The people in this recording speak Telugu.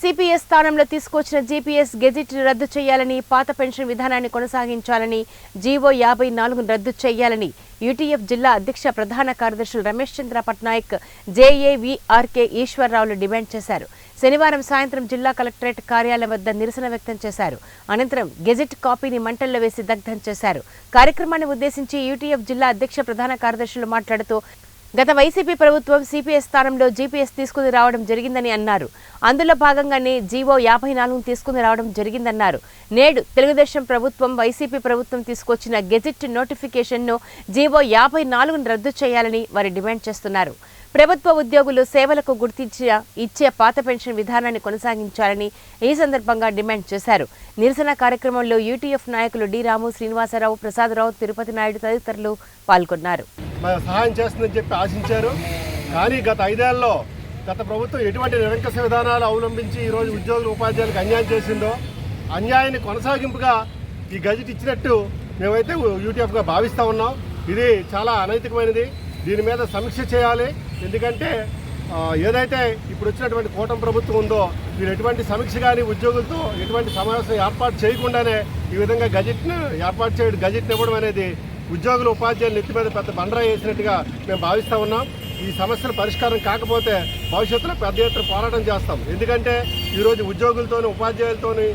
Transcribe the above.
సిపిఎస్ స్థానంలో తీసుకొచ్చిన జీపీఎస్ గెజిట్ రద్దు చేయాలని పాత పెన్షన్ విధానాన్ని కొనసాగించాలని జీవో యాభై నాలుగును రద్దు చేయాలని యూటీఎఫ్ జిల్లా అధ్యక్ష ప్రధాన కార్యదర్శులు Ramesh Chandra Patnaik J A V R K ఈశ్వరరావులు demand చేశారు. శనివారం సాయంత్రం జిల్లా కలెక్టరేట్ కార్యాలయం వద్ద నిరసన వ్యక్తం చేశారు. అనంతరం గెజిట్ కాపీని మంటల్లో వేసి దగ్ధం చేశారు. కార్యక్రమాన్ని ఉద్దేశించి యూటీఎఫ్ జిల్లా అధ్యక్ష ప్రధాన కార్యదర్శులు మాట్లాడుతూ గత వైసీపీ ప్రభుత్వం సిపిఎస్ స్థానంలో జీపీఎస్ తీసుకుని రావడం జరిగిందని అన్నారు. అందులో భాగంగానే జీవో యాభై నాలుగు తీసుకుని రావడం జరిగిందన్నారు. నేడు తెలుగుదేశం ప్రభుత్వం వైసీపీ ప్రభుత్వం తీసుకొచ్చిన గెజిట్ నోటిఫికేషన్ను జీవో యాభై నాలుగును రద్దు చేయాలని వారు డిమాండ్ చేస్తున్నారు. ప్రభుత్వ ఉద్యోగులు సేవలకు గుర్తించిన ఇచ్చే పాత పెన్షన్ విధానాన్ని కొనసాగించాలని ఈ సందర్భంగా డిమాండ్ చేశారు. నిరసన కార్యక్రమంలో యూటీఎఫ్ నాయకులు డి రాము శ్రీనివాసరావు ప్రసాదరావు తిరుపతి నాయుడు తదితరులు పాల్గొన్నారు. సహాయం చేస్తుందని చెప్పి ఆశించారు. కానీ గత ఐదేళ్ళలో గత ప్రభుత్వం ఎటువంటి నిరంకస విధానాలు అవలంబించి ఈరోజు ఉద్యోగులు ఉపాధ్యాయులకు అన్యాయం చేసిందో అన్యాయాన్ని కొనసాగింపుగా ఈ గజెట్ ఇచ్చినట్టు మేమైతే యూటీఎఫ్గా భావిస్తూ ఉన్నాం. ఇది చాలా అనైతికమైనది. దీని మీద సమీక్ష చేయాలి. ఎందుకంటే ఏదైతే ఇప్పుడు వచ్చినటువంటి కూటమి ప్రభుత్వం ఉందో మీరు ఎటువంటి సమీక్ష కానీ ఉద్యోగులతో ఎటువంటి సమావేశం ఏర్పాటు చేయకుండానే ఈ విధంగా గజెట్ను ఏర్పాటు చేయడం గజెట్ని ఇవ్వడం అనేది ఉద్యోగులు ఉపాధ్యాయులు నెత్తి మీద పెద్ద బండరా వేసినట్టుగా మేము భావిస్తూ ఉన్నాం. ఈ సమస్యల పరిష్కారం కాకపోతే భవిష్యత్తులో పెద్ద ఎత్తున పోరాటం చేస్తాం. ఎందుకంటే ఈరోజు ఉద్యోగులతోని ఉపాధ్యాయులతోని